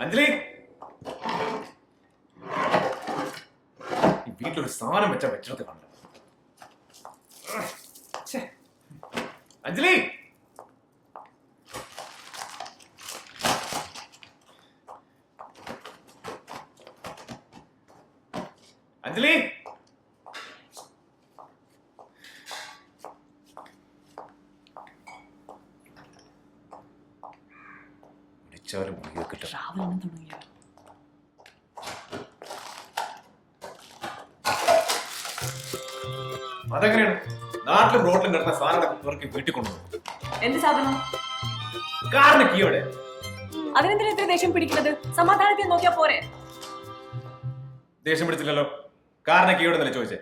അഞ്ജലി ഈ വീട്ടിലൊരു സാധനം വെച്ചാ വെച്ചിടത്ത് കണ്ട അഞ്ജലി വിളിച്ചാലും മുറിയോ കിട്ടും രാവിലെ തന്നെ തുടങ്ങിയ അതെങ്ങനെയാണ്? നാട്ടിലും റോട്ടിലും കിടന്ന സാധനങ്ങളൊക്കെ ഇവർക്ക് വീട്ടിൽ കൊണ്ടുവന്നു. എന്ത് സാധനം? കാറിന് കീയോടെ അതിനെന്തിനാ ഇത്ര ദേഷ്യം പിടിക്കുന്നത്? സമാധാനത്തിൽ നോക്കിയാ പോരെ. ദേഷ്യം പിടിച്ചില്ലല്ലോ. കാറിന് കീയോടെ എന്നല്ലേ ചോദിച്ചേ?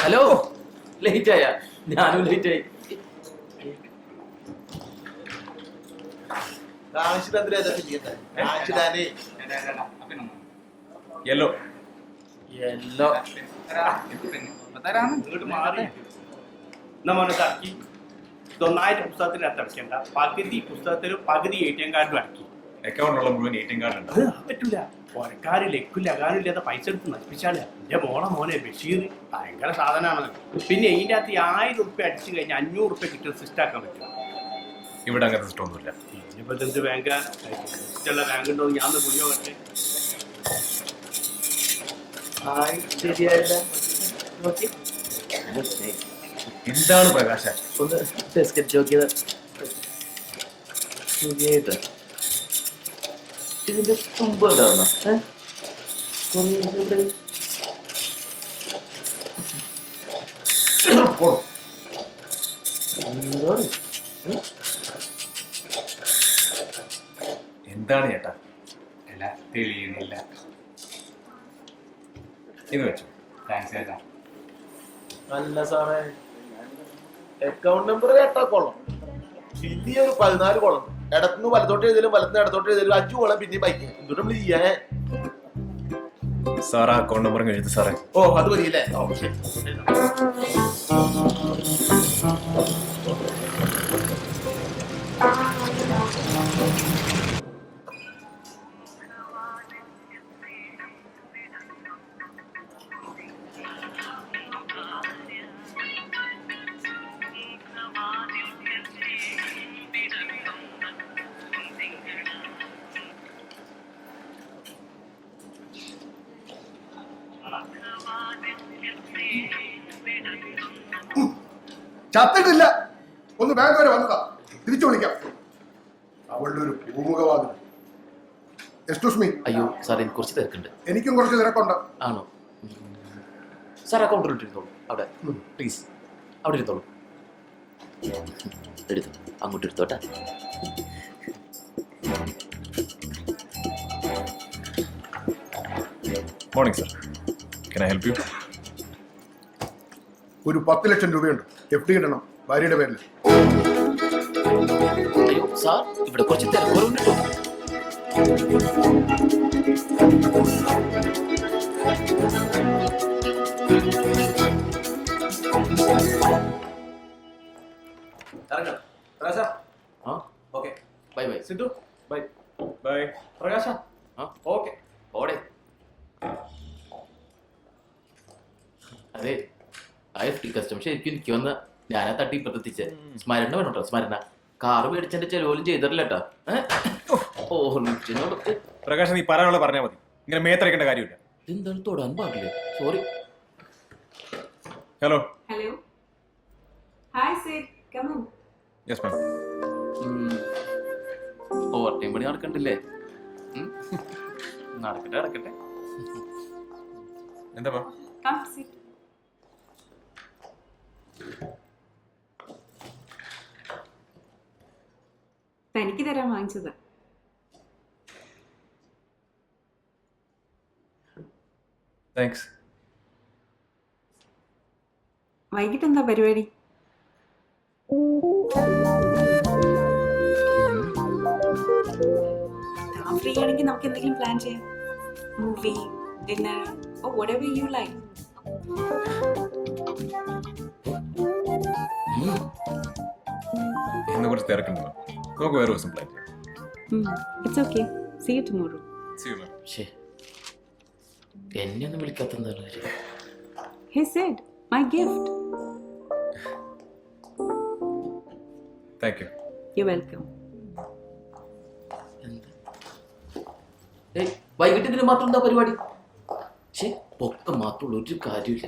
ഹലോ. ലേറ്റ് ആയ ഞാനും ലേറ്റ് ആയി യെല്ലോ യെല്ലോ നമ്മൾ ഇറക്കി ഇതൊന്നായിട്ട് പുസ്തകത്തിൽ അടയ്ക്കണ്ട. പകുതി പുസ്തകത്തിലും പകുതി എ ടി എം കാർഡും അടക്കി. അക്കൗണ്ടിലുള്ള മുഴുവൻ എ ടി എം കാർഡ് ഉണ്ട്. അത് പറ്റൂല. പുറക്കാര് ലക്കില്ല അകാനില്ലാത്ത പൈസ എടുത്ത് നശിപ്പിച്ചാൽ എന്റെ മോളെ മോനെ ബഷീർ ഭയങ്കര സാധനമാണ് പിന്നെ ഇതിന്റെ അകത്ത് ഈ ആയിരം ഉറുപ്പ്യ അടിച്ചു കഴിഞ്ഞാൽ അഞ്ഞൂറ് ഉറുപ്പ്യ കിട്ടുന്ന സിസ്റ്റം ആക്കാൻ പറ്റും. ഇവിടെ അങ്ങനത്തെ സിസ്റ്റം ഒന്നുമില്ല. ഇനിയിപ്പോ എന്ത് ബാങ്ക് ഇഷ്ടമുള്ള ബാങ്ക് ഉണ്ടോ? ഞാൻ ഹായ് ശരിയായില്ല നോക്കി. എന്താണ് പ്രകാശ? ഒന്ന് ബിസ്ക്കറ്റ് ശരിയായിട്ട് ഇതിന്റെ തുമ്പ് ഉണ്ടാവുന്ന എന്താണ് ചേട്ടാ? അല്ല തെളിയുന്നില്ല ഇത് വെച്ചു. താങ്ക്സ് ചേട്ടാ. നല്ല സാറേ അക്കൗണ്ട് നമ്പർ കേട്ടാ കൊള്ളം. വലിയൊരു ഒരു പതിനാല് കൊള്ളം. ഇടത്തുനിന്ന് വലത്തോട്ട് എഴുതിയാലും വലത്തുനിന്ന് ഇടത്തോട്ട് എഴുതിയാലും അഞ്ചു കോളം പിന്നെ ബൈക്ക് എന്തുകൊണ്ട് നമ്മൾ ചെയ്യാൻ സാർ ആ അക്കൗണ്ട് നമ്പർ എഴുതി സാറേ. ഓ അത് മതിയല്ലേ ഓക്കെ ചത്തിട്ടില്ല. ഒന്ന് ബാങ്ക് വരെ വന്നതാ. തിരിച്ചു വിളിക്കാം. അവളുടെ ഒരു പൂമുഖവാദം എക്സ്ക്യൂസ് മീ അയ്യോ സാർ എനിക്ക് കുറച്ച് തിരക്കുണ്ട്. എനിക്കും കുറച്ച് തിരക്കുണ്ട്. ആണോ? സാർ അക്കൗണ്ടിൽ ഇട്ടിരുന്നോളൂ. അവിടെ. പ്ലീസ് അവിടെ ഇരുന്നോളൂ. എടുത്തു. അങ്ങോട്ട് എടുത്തോട്ടെ. Morning sir can I help you ഒരു പത്ത് ലക്ഷം രൂപയുണ്ട്. എഫ് ഡി ഇടണം ഭാര്യയുടെ പേരിൽ. അയ്യോ സാർ ഇവിടെ കുറച്ച് തിരക്കുറവുണ്ട്. കേട്ടോ ഇറങ്ങാം. പ്രകാശ. ആ? Okay. Bye bye. Sindhu. Bye. Bye. Prakasha. ആ? ഓക്കെ. ഓടെ. അതെ. ആ ടി കസ്റ്റം ശരിക്കും എനിക്ക് വന്ന ഞാനാ തട്ടി പ്രവർത്തിച്ച്. സ്മരണ വേണം കേട്ടോ സ്മരണ. കാറ് മേടിച്ചെന്റെ ചെലവിലും ചെയ്തിട്ടില്ല കേട്ടോ ഓ പ്രകാശ് നീ പറയാനുള്ള പറഞ്ഞാൽ മതി. ഇങ്ങനെ മേത്തരയ്ക്കേണ്ട കാര്യമില്ല. എന്താണ് തൊടാൻ പാടില്ല? Sorry hello hello hi Sid. Come on yes ma'am overtime പണി നടക്കണ്ടില്ലേ. നടക്കട്ടെ നടക്കട്ടെ. എന്താ മാം? Come sit. തനിക്ക് തരാൻ വാങ്ങിച്ചതാ. താങ്ക്സ് വൈകിട്ട് എന്താ പരിപാടി? ഫ്രീ ആണെങ്കിൽ നമുക്ക് എന്തെങ്കിലും പ്ലാൻ ചെയ്യാം. Movie dinner or whatever you like ഇന്ന് കുറച്ച് തിരക്കുണ്ടല്ലോ. നമുക്ക് വേറെ ദിവസം പ്ലാൻ ചെയ്യാം. It's okay see you tomorrow see you ma'am ശേ എന്നെ ഒന്നും വിളിക്കാത്ത എന്താണ് കാര്യം he said my gift thank you you welcome എന്താ? ഏയ് വൈകിട്ട് ഇതിന് മാത്രം എന്താ പരിപാടി? പൊക്കം മാത്രമുള്ള ഒരു കാര്യമില്ല